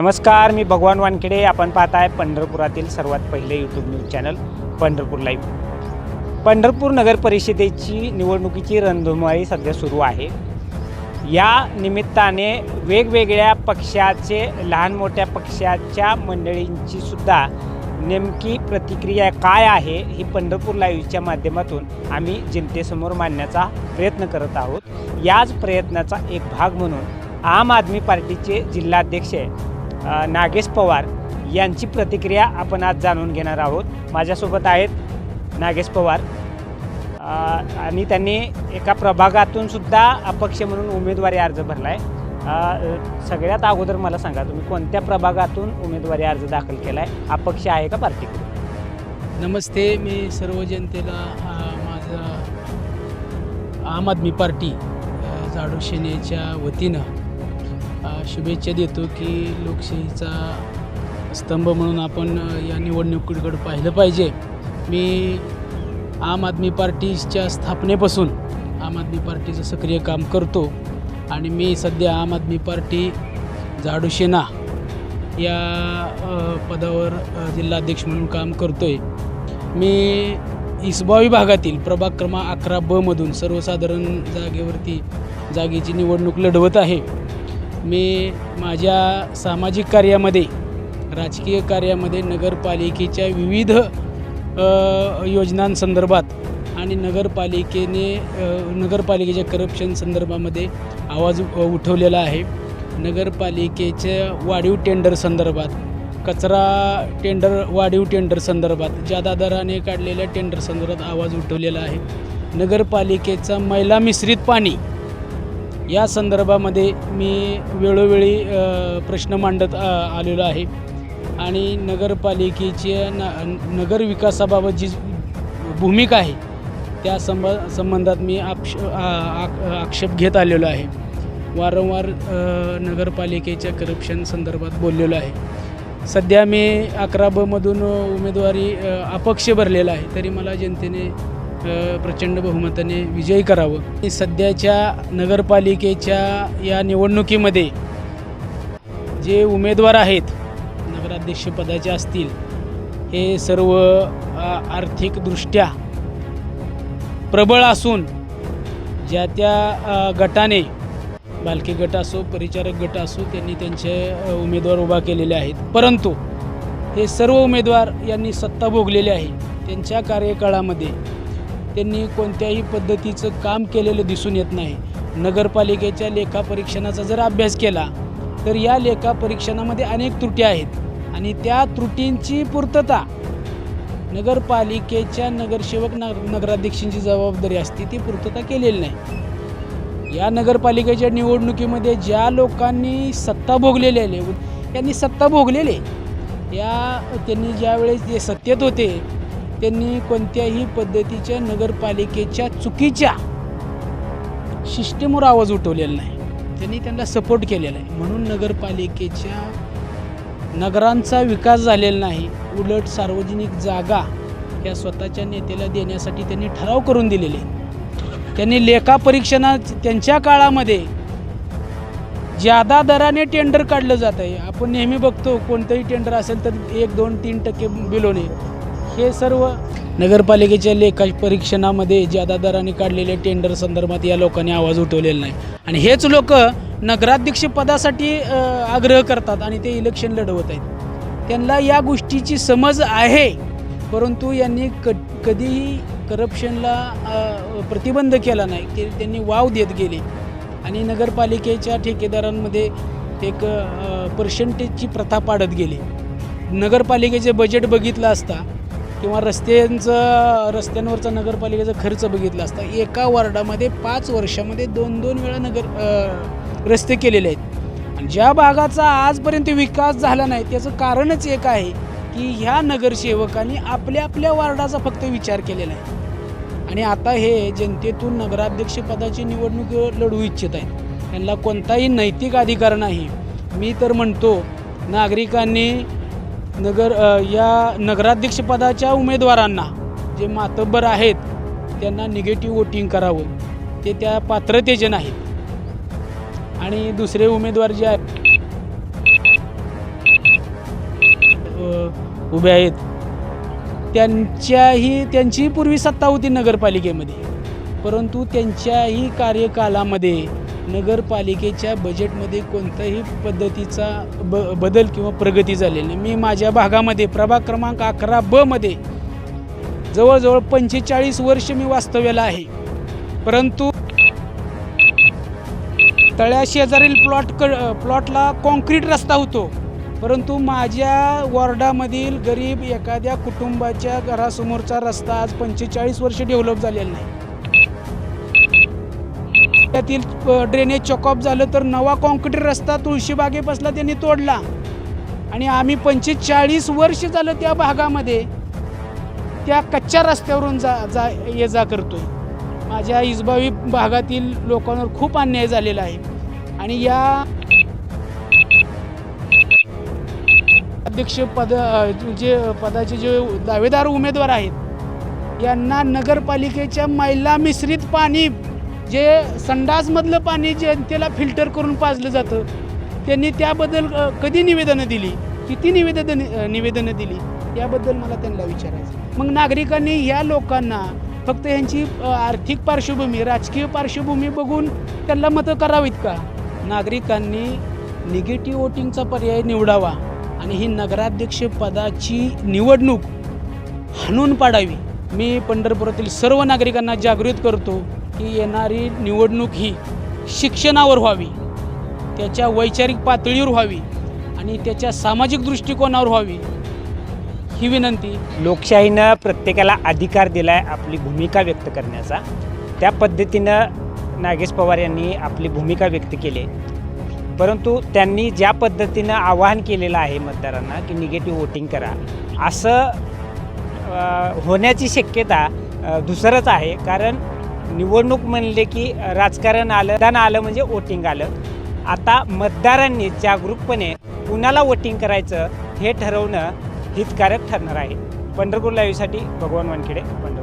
नमस्कार मी भगवान वानखेडे. आपण पाहत आहे पंढरपुरातील सर्वात पहिले YouTube news channel Pandharpur live Pandharpur नगर परिषदेची निवडणुकीची रणधुमाळी सध्या सुरू आहे. या निमित्ताने वेगवेगळ्या पक्षाचे लहान मोठ्या पक्षाच्या मंडळींची सुद्धा नेमकी प्रतिक्रिया काय आहे ही पंढरपूर लाईव्हच्या माध्यमातून आम्ही जनतेसमोर मांडण्याचा प्रयत्न करत आहोत. याच प्रयत्नाचा एक भाग म्हणून आम आदमी पार्टीचे जिल्हाध्यक्ष नागेश पवार यांची प्रतिक्रिया आपण आज जाणून घेणार आहोत. माझ्यासोबत आहेत नागेश पवार. आणि त्यांनी एका प्रभागातून सुद्धा अपक्ष म्हणून उमेदवारी अर्ज भरला आहे सगळ्यात अगोदर मला सांगा तुम्ही कोणत्या प्रभागातून उमेदवारी अर्ज दाखल केला आहे अपक्ष आहे का पार्टी? नमस्ते मी सर्व जनतेला माझा आम आदमी पार्टी जाडू झाडू सेनेच्या वतीनं शुभेच्छा देतो की लोकशाहीचा स्तंभ म्हणून आपण या निवडणुकीकडे पाहिलं पाहिजे. मी आम आदमी पार्टीच्या स्थापनेपासून आम आदमी पार्टीचं सक्रिय काम करतो आणि मी सध्या आम आदमी पार्टी झाडू सेना या पदावर जिल्हाध्यक्ष म्हणून काम करतो आहे मी इसबावी भागातील प्रभाग क्रमांक अकरा बमधून सर्वसाधारण जागेवरती जागेची निवडणूक लढवत आहे. मी माझ्या सामाजिक कार्यामध्ये राजकीय कार्यामध्ये नगरपालिकेच्या विविध योजनांसंदर्भात आणि नगरपालिकेने नगरपालिकेच्या करप्शन संदर्भामध्ये आवाज उ- उठवलेला आहे. नगरपालिकेच्या वाढीव टेंडर संदर्भात कचरा टेंडर वाढीव टेंडर संदर्भात जादा दराने काढलेल्या टेंडर संदर्भात आवाज उठवलेला आहे. नगरपालिकेचा मैला मिश्रित पाणी या संदर्भामध्ये मी वेळोवेळी प्रश्न मांडत आलेलो आहे. आणि नगरपालिकेच्या न नगर विकासाबाबत जी भूमिका आहे त्या संब संबंधात मी आक्ष आ- आ- आक्षेप घेत आलेलो आहे. वारंवार नगरपालिकेच्या करप्शन संदर्भात बोललेलो आहे. सध्या मी अकरा बमधून उमेदवारी अपक्ष भरलेला आहे तरी मला जनतेने प्रचंड बहुमताने विजयी करावं. सध्याच्या नगरपालिकेच्या या निवडणुकीमध्ये जे उमेदवार आहेत नगराध्यक्षपदाचे असतील हे सर्व आर्थिकदृष्ट्या प्रबळ असून ज्या त्या गटाने बालकी गट असो परिचारक गट असो त्यांनी त्यांचे उमेदवार उभा केलेले आहेत. परंतु हे सर्व उमेदवार यांनी सत्ता भोगलेली आहे. त्यांच्या कार्यकाळामध्ये त्यांनी कोणत्याही पद्धतीचं काम केलेलं दिसून येत नाही. नगरपालिकेच्या लेखापरीक्षणाचा जर अभ्यास केला तर या लेखापरीक्षणामध्ये अनेक त्रुटी आहेत आणि त्या त्रुटींची पूर्तता नगरपालिकेच्या नगरसेवक नग नगराध्यक्षांची जबाबदारी असते ती पूर्तता केलेली नाही. या नगरपालिकेच्या निवडणुकीमध्ये ज्या लोकांनी सत्ता भोगलेली आहे यांनी सत्ता भोगलेली या त्यांनी ज्यावेळेस जे सत्तेत होते त्यांनी कोणत्याही पद्धतीच्या नगरपालिकेच्या चुकीच्या सिस्टीमवर आवाज उठवलेला नाही. त्यांनी त्यांना सपोर्ट केलेला आहे. म्हणून नगरपालिकेच्या नगरांचा विकास झालेला नाही. उलट सार्वजनिक जागा या स्वतःच्या नेत्याला देण्यासाठी त्यांनी ठराव करून दिलेले त्यांनी लेखापरीक्षणा त्यांच्या काळामध्ये ज्यादा दराने टेंडर काढलं जात आहे. आपण नेहमी बघतो कोणतंही टेंडर असेल तर एक दोन तीन टक्के बिलोने हे सर्व नगरपालिकेच्या लेखा परीक्षणामध्ये जादा दराने काढलेले टेंडर संदर्भात या लोकांनी आवाज उठवलेला नाही. आणि हेच लोक नगराध्यक्ष पदासाठी आग्रह करतात आणि ते इलेक्शन लढवत आहेत. त्यांना या गोष्टीची समज आहे परंतु यांनी क कधीही करप्शनला प्रतिबंध केला नाही ते त्यांनी वाव देत गेले. आणि नगरपालिकेच्या ठेकेदारांमध्ये एक पर्सेंटेजची प्रथा पाडत गेली. नगरपालिकेचे बजेट बघितलं असता किंवा रस्त्यांचं रस्त्यांवरचा नगरपालिकेचा खर्च बघितला असता एका वॉर्डामध्ये पाच वर्षामध्ये दोन दोन वेळा नगर रस्ते केलेले आहेत. आणि ज्या भागाचा आजपर्यंत विकास झाला नाही त्याचं कारणच एक आहे की ह्या नगरसेवकांनी आपल्या आपल्या वार्डाचा फक्त विचार केलेला आहे. आणि आता हे जनतेतून नगराध्यक्षपदाची निवडणूक लढवू इच्छित आहेत. त्यांना कोणताही नैतिक अधिकार नाही. मी तर म्हणतो नागरिकांनी नगर या नगराध्यक्षपदाच्या उमेदवारांना जे मातब्बर आहेत त्यांना निगेटिव्ह वोटिंग करावं. ते त्या पात्रतेचे नाहीत. आणि दुसरे उमेदवार जे आहेत उभे आहेत त्यांच्याही त्यांचीही पूर्वी सत्ता होती नगरपालिकेमध्ये. परंतु त्यांच्याही कार्यकालामध्ये नगरपालिकेच्या बजेटमध्ये कोणत्याही पद्धतीचा ब बदल किंवा प्रगती झालेली नाही. मी माझ्या भागामध्ये प्रभाग क्रमांक अकरा बमध्ये जवळजवळ पंचेचाळीस वर्ष मी वास्तव्याला आहे. परंतु तळ्याशेजारील प्लॉट क प्लॉटला कॉन्क्रीट रस्ता होतो. परंतु माझ्या वॉर्डामधील गरीब एखाद्या कुटुंबाच्या घरासमोरचा रस्ता आज पंचेचाळीस वर्ष डेव्हलप झालेला नाही. त्यातील ड्रेनेज चॉकअप झालं तर नवा कॉन्क्रीट रस्ता तुळशीबागेपासला त्यांनी तोडला. आणि आम्ही पंचेचाळीस वर्ष झालं त्या भागामध्ये त्या कच्च्या रस्त्यावरून जा जा ये जा करतोय. माझ्या इजबावी भागातील लोकांवर खूप अन्याय झालेला आहे. आणि या अध्यक्ष पद जे पदाचे जे दावेदार उमेदवार आहेत यांना नगरपालिकेच्या मैला मिश्रित पाणी जे संडासमधलं पाणी जनतेला फिल्टर करून पाजलं जातं. त्यांनी त्याबद्दल कधी निवेदनं दिली? किती निवेदन निवेदनं दिली? याबद्दल मला त्यांना विचारायचं मग नागरिकांनी ह्या लोकांना फक्त यांची आर्थिक पार्श्वभूमी राजकीय पार्श्वभूमी बघून त्यांना मतं करावीत का? नागरिकांनी निगेटिव्ह वोटिंगचा पर्याय निवडावा आणि ही नगराध्यक्ष पदाची निवडणूक हाणून पाडावी. मी पंढरपुरातील सर्व नागरिकांना जागृत करतो. की येणारी निवडणूक ही शिक्षणावर व्हावी त्याच्या वैचारिक पातळीवर व्हावी आणि त्याच्या सामाजिक दृष्टिकोनावर व्हावी ही विनंती. लोकशाहीनं प्रत्येकाला अधिकार दिला आहे आपली भूमिका व्यक्त करण्याचा. त्या पद्धतीनं नागेश पवार यांनी आपली भूमिका व्यक्त केली. परंतु त्यांनी ज्या पद्धतीनं आवाहन केलेलं आहे मतदारांना की निगेटिव्ह वोटिंग करा असं होण्याची शक्यता दुसरंच आहे. कारण निवडणूक म्हणले की राजकारण आलं मतदान आलं म्हणजे वोटिंग आलं. आता मतदारांनी जागरूकपणे कुणाला वोटिंग करायचं हे ठरवणं हितकारक ठरणार आहे. पंढरपूर लाईव्हसाठी भगवान वानखेडे पंढरपूर.